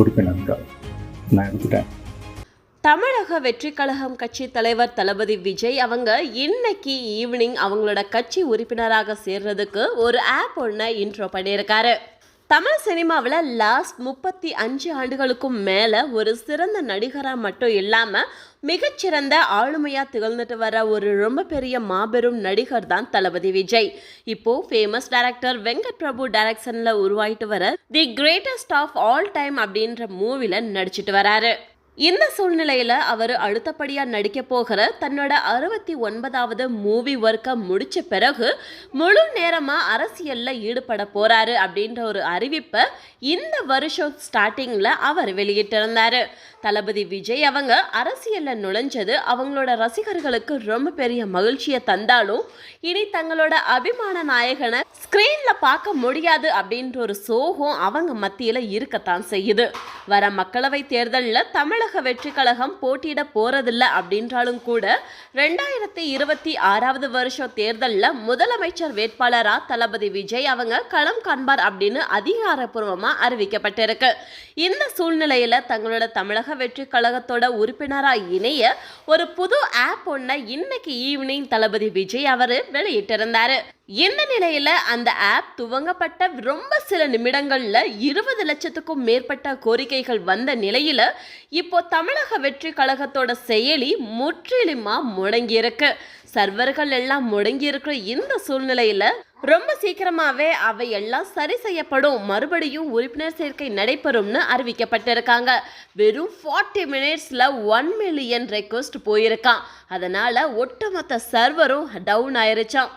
உறுப்பினர்கள் நான் எடுத்துட்டேன். தமிழக வெற்றி கழகம் கட்சி தலைவர் தளபதி விஜய் அவங்க இன்னைக்கு ஈவினிங் அவங்களோட கட்சி உறுப்பினராக சேர்றதுக்கு ஒரு ஆப் ஒன்று இன்ட்ரோ பண்ணியிருக்காரு. தமிழ் சினிமாவில் லாஸ்ட் முப்பத்தி அஞ்சு ஆண்டுகளுக்கும் மேலே ஒரு சிறந்த நடிகராக மட்டும் இல்லாமல் மிகச்சிறந்த ஆளுமையாக திகழ்ந்துட்டு வர ஒரு ரொம்ப பெரிய மாபெரும் நடிகர் தான் தளபதி விஜய். இப்போ ஃபேமஸ் டைரக்டர் வெங்கட் பிரபு டைரக்ஷனில் உருவாயிட்டு வர the greatest of all time அப்படின்ற மூவியில் நடிச்சிட்டு வராரு. இந்த சூழ்நிலையில அவர் அடுத்தபடியா நடிக்க போகிற தன்னோட அறுபத்தி ஒன்பதாவது மூவி ஒர்க்கை முடிச்ச பிறகு முழு நேரமா அரசியல்ல ஈடுபட போறாரு அப்படின்ற ஒரு அறிவிப்பை இந்த வருஷம் ஸ்டார்டிங்ல அவர் வெளியிட்டிருந்தாரு. தளபதி விஜய் அவங்க அரசியல்ல நுழைஞ்சது அவங்களோட ரசிகர்களுக்கு ரொம்ப பெரிய மகிழ்ச்சியை தந்தாலும் இனி தங்களோட அபிமான நாயகனை ஸ்கிரீன்ல பார்க்க முடியாது அப்படின்ற ஒரு சோகம் அவங்க மத்தியில இருக்கத்தான் செய்யுது. வர மக்களவை தேர்தலில் தமிழக வெற்றி கழகம் போட்டியிட போறதில்ல அப்படின்றாலும் கூட ரெண்டாயிரத்தி இருபத்தி ஆறாவது வருஷம் தேர்தலில் முதலமைச்சர் வேட்பாளரா தளபதி விஜய் அவங்க களம் காண்பார் அப்படின்னு அதிகாரப்பூர்வமாக அறிவிக்கப்பட்டிருக்கு. இந்த சூழ்நிலையில தங்களோட தமிழக வெற்றி கழகத்தோட உறுப்பினரா இணைய ஒரு புது ஆப் ஒன்றை இன்னைக்கு ஈவினிங் தளபதி விஜய் அவர் வெளியிட்டிருந்தாரு. இந்த நிலையில அந்த ஆப் துவங்கப்பட்ட ரொம்ப சில நிமிடங்கள்ல இருபது லட்சத்துக்கும் மேற்பட்ட கோரிக்கைகள் வந்த நிலையில இப்போ தமிழக வெற்றி கழகத்தோட செயலி முற்றிலுமா முடங்கியிருக்கு. சர்வர்கள் எல்லாம் முடங்கி இருக்கிற இந்த சூழ்நிலையில ரொம்ப சீக்கிரமாவே அவை எல்லாம் சரி செய்யப்படும். மறுபடியும் உறுப்பினர் சேர்க்கை நடைபெறும்னு அறிவிக்கப்பட்டிருக்காங்க. வெறும் ஃபார்ட்டி மினிட்ஸ்ல ஒன் மில்லியன் ரெக்வஸ்ட் போயிருக்கான். அதனால ஒட்டுமொத்த சர்வரும் டவுன் ஆயிருச்சான்